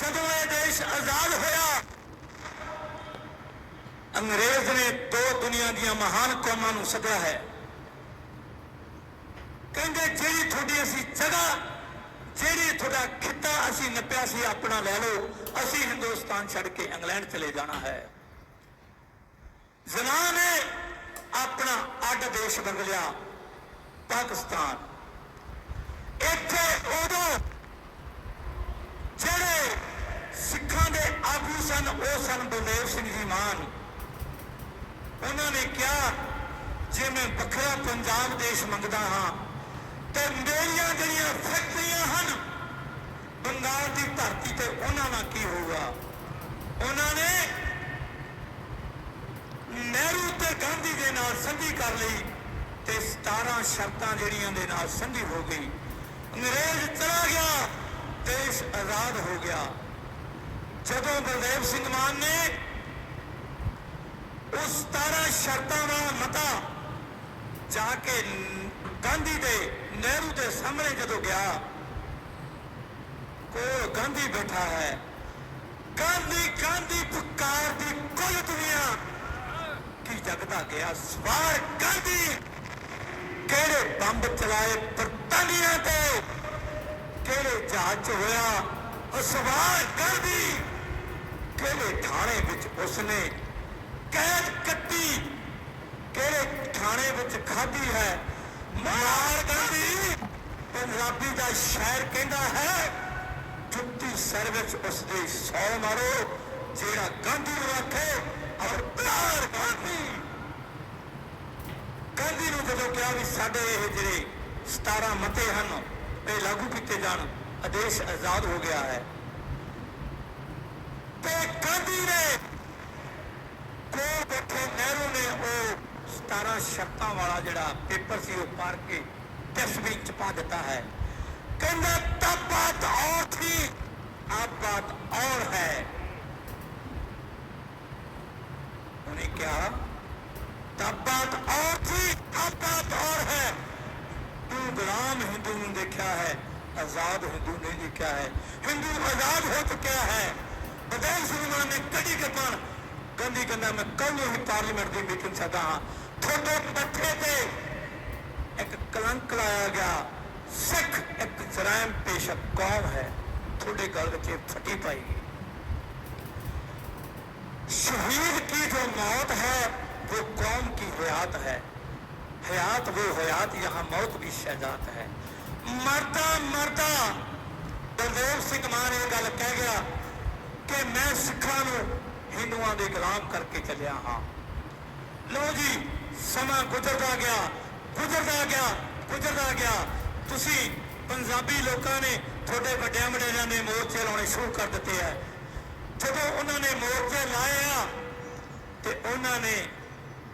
ਜਦੋਂ ਇਹ ਦੇਸ਼ ਆਜ਼ਾਦ ਹੋਇਆ, ਅੰਗਰੇਜ਼ ਨੇ ਦੋ ਦੁਨੀਆ ਦੀਆਂ ਮਹਾਨ ਕੌਮਾਂ ਨੂੰ ਸੱਦਿਆ ਹੈ। ਕਹਿੰਦੇ, ਜਿਹੜੀ ਤੁਹਾਡੀ ਅਸੀਂ ਜਗ੍ਹਾ, ਜਿਹੜੀ ਤੁਹਾਡਾ ਖਿੱਤਾ ਅਸੀਂ ਨੱਪਿਆ ਸੀ, ਆਪਣਾ ਲੈ ਲਓ। ਅਸੀਂ ਹਿੰਦੁਸਤਾਨ ਛੱਡ ਕੇ ਇੰਗਲੈਂਡ ਚਲੇ ਜਾਣਾ ਹੈ। ਜ਼ਨਾ ਨੇ ਆਪਣਾ ਅੱਡ ਦੇਸ਼ ਬਦਲਿਆ, ਪਾਕਿਸਤਾਨ। ਇੱਥੇ ਉਦੋਂ ਜਿਹੜੇ ਸਿੱਖਾਂ ਦੇ ਆਗੂ ਸਨ ਬਲਦੇਵ ਸਿੰਘ ਜੀ ਮਾਨ। ਉਹਨਾਂ ਨੇ ਕਿਹਾ, ਜੇ ਮੈਂ ਵੱਖਰਾ ਪੰਜਾਬ ਦੇਸ਼ ਮੰਗਦਾ ਹਾਂ, ਤੇ ਮੇਰੀਆਂ ਜਿਹੜੀਆਂ ਫੈਕਟਰੀਆਂ ਹਨ, ਬੰਗਾਲ ਦੀ ਧਰਤੀ ਤੇ ਉਹਨਾਂ ਨਾਲ ਕੀ ਹੋਊਗਾ? ਉਹਨਾਂ ਨੇ ਨਹਿਰੂ ਤੇ ਗਾਂਧੀ ਦੇ ਨਾਲ ਸੰਧੀ ਕਰ ਲਈ ਤੇ 17 ਸ਼ਰਤਾਂ ਜਿਹੜੀਆਂ ਦੇ ਨਾਲ ਸੰਧੀ ਹੋ ਗਈ। ਅੰਗਰੇਜ਼ ਚਲਾ ਗਿਆ, ਦੇਸ਼ ਆਜ਼ਾਦ ਹੋ ਗਿਆ। ਜਦੋਂ ਬਲਦੇਵ ਸਿੰਘ ਮਾਨ ਨੇ ਉਸ 17 ਸ਼ਰਤਾਂ ਦਾ ਮਤਾ ਜਾ ਕੇ ਗਾਂਧੀ ਦੇ ਨਹਿਰੂ ਦੇ ਸਾਹਮਣੇ ਜਦੋਂ ਗਿਆ, ਕੋਲ ਗਾਂਧੀ ਬੈਠਾ ਹੈ। ਗਾਂਧੀ ਗਾਂਧੀ ਪੁਕਾਰ ਦੀ ਕੁੱਲ ਦੁਨੀਆ। ਕੀ ਜਗਦਾ ਗਿਆ ਸਵਾਰ ਗਾਂਧੀ? ਕਿਹੜੇ ਬੰਬ ਚਲਾਏ ਬਰਤਾਨੀਆ ਤੇ? ਕਿਹੜੇ ਜਹਾਜ਼ ਹੋਇਆ? ਉਹ ਸਵਾਰ ਗਾਂਧੀ। ਕਿਹੜੇ ਥਾਣੇ ਵਿੱਚ ਉਸਨੇ ਕੈਦ ਕੱਟੀ? ਕਿਹੜੇ ਥਾਣੇ ਵਿੱਚ ਖਾਧੀ ਹੈ? ਮਾਰ ਗਾਂਧੀ! ਪੰਜਾਬੀ ਦਾ ਸ਼ਾਇਰ ਕਹਿੰਦਾ ਹੈ, ਜੁੱਤੀ ਸਿਰ ਵਿੱਚ ਉਸਦੇ ਸੌ ਮਾਰੋ, ਜਿਹੜਾ ਗਾਂਧੀ ਨੂੰ ਆਖੇ ਔਰ ਪਿਆਰ ਗਾਂਧੀ! ਗਾਂਧੀ ਨੂੰ ਜਦੋਂ ਕਿਹਾ ਵੀ ਸਾਡੇ ਇਹ ਜਿਹੜੇ 17 ਮਤੇ ਹਨ, ਇਹ ਲਾਗੂ ਕੀਤੇ ਜਾਣ, ਆਦੇਸ਼ ਆਜ਼ਾਦ ਹੋ ਗਿਆ ਹੈ। ਤੇ ਗਾਂਧੀ ਨੇ ਕੋਲ ਬੈਠੇ ਨਹਿਰੂ ਨੇ ਉਹ 17 ਸ਼ਰਤਾਂ ਵਾਲਾ ਜਿਹੜਾ ਪੇਪਰ ਸੀ ਉਹ ਪਾਰ ਕੇ ਡਸਟਬਿਨ ਚ ਪਾ ਦਿੱਤਾ ਹੈ ਕਹਿੰਦਾ ਤਬ ਬਾਤ और थी अब बात और है उन्हें क्या तब बात और थी अब बात और है तू गुलाम हिंदू ने देखा है आजाद हिंदू ने देखा है हिंदू आजाद हो चुका है अगाऊ सुनवाने कड़ी के पण कंदी कंदा में कल ही पार्लियामेंट की मीटिंग सदा। थोड़े मथे से एक कलंक लाया गया। सिख एक जरायम पेश कौम है? थोड़े गल के फटी पाएगी शहीद की जो मौत है, वो कौम की हयात है। हयात वो हयात, यहाँ मौत भी शहजात है। मरता मरता बलदेव सिंह मान एक गल कह गया। ਕਿ ਮੈਂ ਸਿੱਖਾਂ ਨੂੰ ਹਿੰਦੂਆਂ ਦੇ ਗੁਲਾਮ ਕਰਕੇ ਚੱਲਿਆ ਹਾਂ। ਲੋ ਜੀ, ਸਮਾਂ ਗੁਜ਼ਰਦਾ ਗਿਆ ਗੁਜ਼ਰਦਾ ਗਿਆ ਗੁਜ਼ਰਦਾ ਗਿਆ। ਤੁਸੀਂ ਪੰਜਾਬੀ ਲੋਕਾਂ ਨੇ ਤੁਹਾਡੇ ਵੱਡਿਆਂ ਵਡੇਰਿਆਂ ਨੇ ਮੋਰਚੇ ਲਾਉਣੇ ਸ਼ੁਰੂ ਕਰ ਦਿੱਤੇ ਆ। ਜਦੋਂ ਉਹਨਾਂ ਨੇ ਮੋਰਚੇ ਲਾਏ ਆ, ਤੇ ਉਹਨਾਂ ਨੇ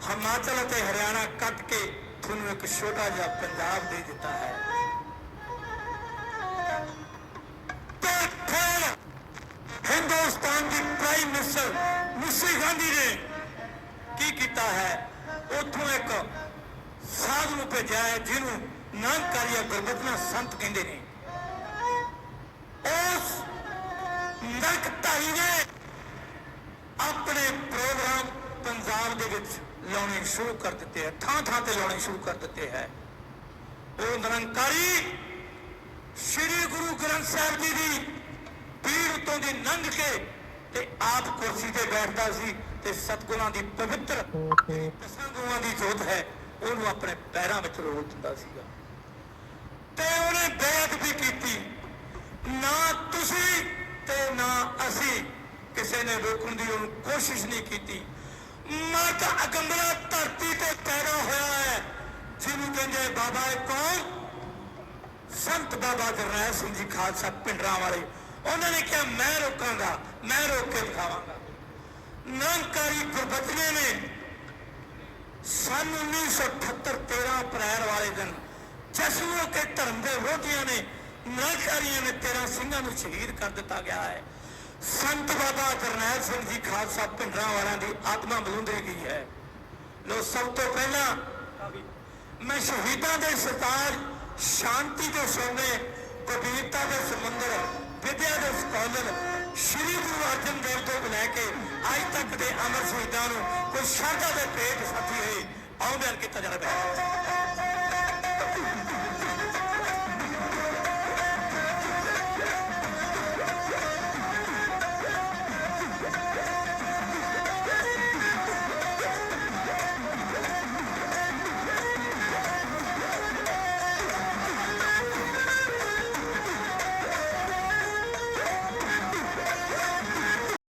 ਹਿਮਾਚਲ ਅਤੇ ਹਰਿਆਣਾ ਕੱਟ ਕੇ ਤੁਹਾਨੂੰ ਇੱਕ ਛੋਟਾ ਜਿਹਾ ਪੰਜਾਬ ਦੇ ਦਿੱਤਾ ਹੈ। ਹਿੰਦੁਸਤਾਨ ਦੀ ਪ੍ਰਾਈਮ ਮਿਨਿਸਟਰ ਮਿਸਰੀ ਗਾਂਧੀ ਨੇ ਕੀ ਕੀਤਾ ਹੈ? ਉੱਥੋਂ ਇੱਕ ਸਾਧ ਨੂੰ ਭੇਜਿਆ ਹੈ, ਜਿਹਨੂੰ ਨਾਨਕਾਰੀਆ ਗੁਰਬਚਨਾ ਸੰਤ ਕਹਿੰਦੇ ਨੇ। ਉਸ ਨਰਕ ਢਾਈ ਨੇ ਆਪਣੇ ਪ੍ਰੋਗਰਾਮ ਪੰਜਾਬ ਦੇ ਵਿੱਚ ਲਾਉਣੇ ਸ਼ੁਰੂ ਕਰ ਦਿੱਤੇ ਹੈ ਥਾਂ ਥਾਂ ਤੇ ਲਾਉਣੇ ਸ਼ੁਰੂ ਕਰ ਦਿੱਤੇ ਹੈ। ਉਹ ਨਿਰੰਕਾਰੀ ਸ੍ਰੀ ਗੁਰੂ ਗ੍ਰੰਥ ਸਾਹਿਬ ਜੀ ਦੀ ਪੀੜ ਉੱਤੋਂ ਦੀ ਲੰਘ ਕੇ ਤੇ ਆਪ ਕੁਰਸੀ ਤੇ ਬੈਠਦਾ ਸੀ ਤੇ ਸਤਗੁਰਾਂ ਦੀ ਪਵਿੱਤਰ ਦਸਾਂ ਗੁਰੂਆਂ ਦੀ ਜੋਤ ਹੈ, ਉਹਨੂੰ ਆਪਣੇ ਪੈਰਾਂ ਵਿੱਚ ਰੋਲ ਦਿੰਦਾ ਸੀਗਾ। ਤੇ ਉਹਨੇ ਬੇਅਦਬੀ ਕੀਤੀ। ਨਾ ਤੁਸੀਂ ਤੇ ਨਾ ਅਸੀਂ ਕਿਸੇ ਨੇ ਰੋਕਣ ਦੀ ਉਹਨੂੰ ਕੋਸ਼ਿਸ਼ ਨਹੀਂ ਕੀਤੀ। ਮਾਤਾ ਅਗੰਬਲਾ ਧਰਤੀ ਤੇ ਪੈਦਾ ਹੋਇਆ ਹੈ, ਜਿਹਨੂੰ ਕਹਿੰਦੇ ਬਾਬਾ ਇਹ ਕੌਣ? ਸੰਤ ਬਾਬਾ ਜਰਨੈਲ ਸਿੰਘ ਜੀ ਖਾਲਸਾ ਪਿੰਡਰਾਂ ਵਾਲੇ ਉਹਨਾਂ ਨੇ ਕਿਹਾ, ਮੈਂ ਰੋਕਾਂਗਾ, ਮੈਂ ਰੋਕ ਕੇ ਦਿਖਾਵਾਂਗਾ ਨਾਨਕਾਰੀ ਗੁਰਬਚਨੇ ਨੇ ਸਨ 1978 13 ਅਪ੍ਰੈਲ ਵਾਲੇ ਦਿਨ ਜਸ਼ਨੋ ਕੇ ਧਰਮ ਦੇ ਵਿਰੋਧੀਆਂ ਨੇ ਨਾਨਕਾਰੀਆਂ ਨੇ 13 ਸਿੰਘਾਂ ਨੂੰ ਸ਼ਹੀਦ ਕਰ ਦਿੱਤਾ ਗਿਆ ਹੈ। ਸੰਤ ਬਾਬਾ ਜਰਨੈਲ ਸਿੰਘ ਜੀ ਖਾਲਸਾ ਪਿੰਡਰਾਂ ਵਾਲਿਆਂ ਦੀ ਆਤਮਾ ਬਲੁੰਦਰੀ ਗਈ ਹੈ। ਲੋ ਸਭ ਤੋਂ ਪਹਿਲਾਂ ਮੈਂ ਸ਼ਹੀਦਾਂ ਦੇ ਸਰਤਾਜ, ਸ਼ਾਂਤੀ ਦੇ ਸੋਨੇ ਪਵਿੱਰਤਾ ਦੇ ਸਮੁੰਦਰ ਵਿਦਿਆ ਦੇ ਸਕਾਲਰ ਸ੍ਰੀ ਗੁਰੂ ਅਰਜਨ ਦੇਵ ਤੋਂ ਲੈ ਕੇ ਅੱਜ ਤੱਕ ਦੇ ਅਮਰ ਸ਼ਹੀਦਾਂ ਨੂੰ ਕੋਈ ਸ਼ਰਧਾ ਦੇ ਪੇਟ ਸਾਥੀ ਹੋਏ ਆਉਂਦਿਆਂ ਕੀਤਾ ਜਾਣਾ ਹੈ।